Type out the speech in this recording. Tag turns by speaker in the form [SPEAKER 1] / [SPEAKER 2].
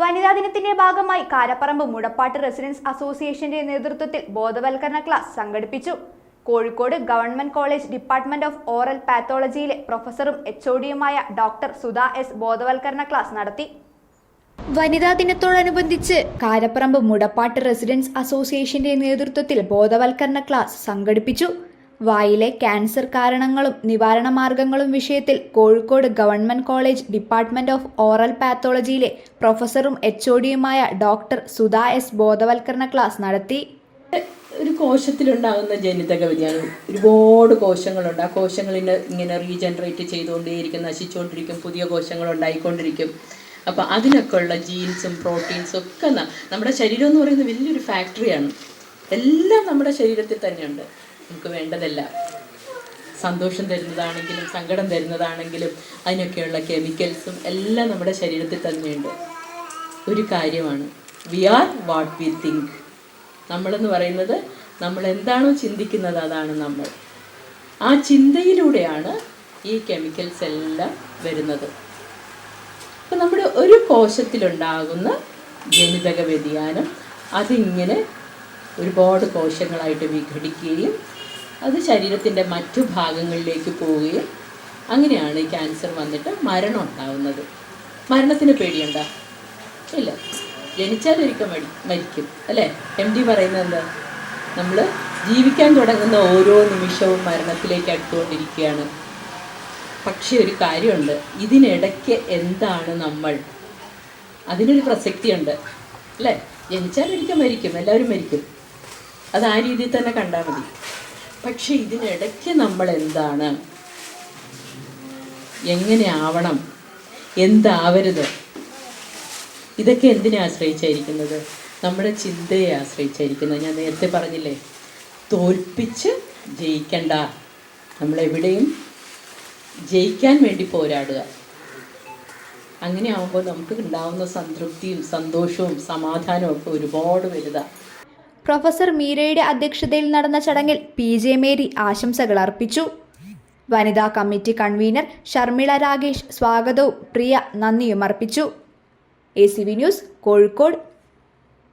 [SPEAKER 1] വനിതാ ദിനത്തിന്റെ ഭാഗമായി കാരപ്പറമ്പ് മുടപ്പാട്ട് റെസിഡൻസ് അസോസിയേഷന്റെ നേതൃത്വത്തിൽ ബോധവൽക്കരണ ക്ലാസ് സംഘടിപ്പിച്ചു. Kozhikode government college department of oral പാത്തോളജിയിലെ പ്രൊഫസറും എച്ച് ഒഡിയുമായ ഡോക്ടർ സുധാ എസ് ബോധവൽക്കരണ ക്ലാസ് നടത്തി. വനിതാ ദിനത്തോടനുബന്ധിച്ച് കാരപ്പറമ്പ് മുടപ്പാട്ട് റെസിഡൻസ് അസോസിയേഷന്റെ നേതൃത്വത്തിൽ ബോധവൽക്കരണ ക്ലാസ് സംഘടിപ്പിച്ചു. വായിലെ ക്യാൻസർ കാരണങ്ങളും നിവാരണ മാർഗങ്ങളും വിഷയത്തിൽ Kozhikode government college department of oral പാത്തോളജിയിലെ പ്രൊഫസറും എച്ച് ഒഡിയുമായ ഡോക്ടർ സുധ എസ് ബോധവൽക്കരണ ക്ലാസ് നടത്തി.
[SPEAKER 2] ഒരു കോശത്തിലുണ്ടാകുന്ന ജനിതക വ്യതിയാനം ഒരുപാട് കോശങ്ങളുണ്ട്. ആ കോശങ്ങളിനെ ഇങ്ങനെ റീജനറേറ്റ് ചെയ്തുകൊണ്ടേയിരിക്കും നശിച്ചുകൊണ്ടിരിക്കും പുതിയ കോശങ്ങൾ ഉണ്ടായിക്കൊണ്ടിരിക്കും അപ്പോൾ അതിനൊക്കെ ഉള്ള ജീൻസും പ്രോട്ടീൻസും ഒക്കെ നമ്മുടെ ശരീരം എന്ന് പറയുന്നത് വലിയൊരു ഫാക്ടറിയാണ്. എല്ലാം നമ്മുടെ ശരീരത്തിൽ തന്നെയുണ്ട്. നമുക്ക് വേണ്ടതല്ല. സന്തോഷം തരുന്നതാണെങ്കിലും സങ്കടം തരുന്നതാണെങ്കിലും അതിനൊക്കെയുള്ള കെമിക്കൽസും എല്ലാം നമ്മുടെ ശരീരത്തിൽ തന്നെയുണ്ട്. ഒരു കാര്യമാണ് we are what we think നമ്മളെന്ന് പറയുന്നത് നമ്മൾ എന്താണോ ചിന്തിക്കുന്നത് അതാണ് നമ്മൾ. ആ ചിന്തയിലൂടെയാണ് ഈ കെമിക്കൽസ് എല്ലാം വരുന്നത്. അപ്പം നമ്മുടെ ഒരു കോശത്തിലുണ്ടാകുന്ന ജനിതക വ്യതിയാനം അതിങ്ങനെ ഒരുപാട് കോശങ്ങളായിട്ട് വിഘടിക്കുകയും അത് ശരീരത്തിന്റെ മറ്റു ഭാഗങ്ങളിലേക്ക് പോവുകയും അങ്ങനെയാണ് ക്യാൻസർ വന്നിട്ട് മരണം ഉണ്ടാവുന്നത്. മരണത്തിന് പേടിയുണ്ടോ? ഇല്ല. ജനിച്ചാലൊരിക്കൽ മടി മരിക്കും അല്ലേ? എം ഡി പറയുന്നത് എന്താ? നമ്മൾ ജീവിക്കാൻ തുടങ്ങുന്ന ഓരോ നിമിഷവും മരണത്തിലേക്ക് അടുത്തുകൊണ്ടിരിക്കുകയാണ്. പക്ഷേ ഒരു കാര്യമുണ്ട്. ഇതിനിടയ്ക്ക് എന്താണ് നമ്മൾ? അതിനൊരു പ്രസക്തിയുണ്ട് അല്ലേ? ജനിച്ചാലൊരിക്കൽ മരിക്കും എല്ലാവരും മരിക്കും. അത് ആ രീതിയിൽ തന്നെ കണ്ടാൽ മതി. പക്ഷെ ഇതിനിടയ്ക്ക് നമ്മൾ എന്താണ് എങ്ങനെ ആവണം? എന്താവരുത്? ഇതൊക്കെ എന്തിനെ ആശ്രയിച്ചായിരിക്കുന്നത്? നമ്മുടെ ചിന്തയെ ആശ്രയിച്ചായിരിക്കുന്നത് ഞാൻ നേരത്തെ പറഞ്ഞില്ലേ? തോൽപ്പിച്ച് ജയിക്കണ്ട. നമ്മളെവിടെയും ജയിക്കാൻ വേണ്ടി പോരാടുക. അങ്ങനെ ആകുമ്പോൾ നമുക്ക് ഉണ്ടാവുന്ന സംതൃപ്തിയും സന്തോഷവും സമാധാനവും ഒക്കെ ഒരുപാട് വലുതാണ്
[SPEAKER 1] പ്രൊഫസർ മീരയുടെ അധ്യക്ഷതയിൽ നടന്ന ചടങ്ങിൽ പി ജെ മേരി ആശംസകൾ അർപ്പിച്ചു. വനിതാ കമ്മിറ്റി കൺവീനർ ഷർമിള രാഗേഷ് സ്വാഗതവും പ്രിയ നന്ദിയും അർപ്പിച്ചു. A C V news Kozhikode.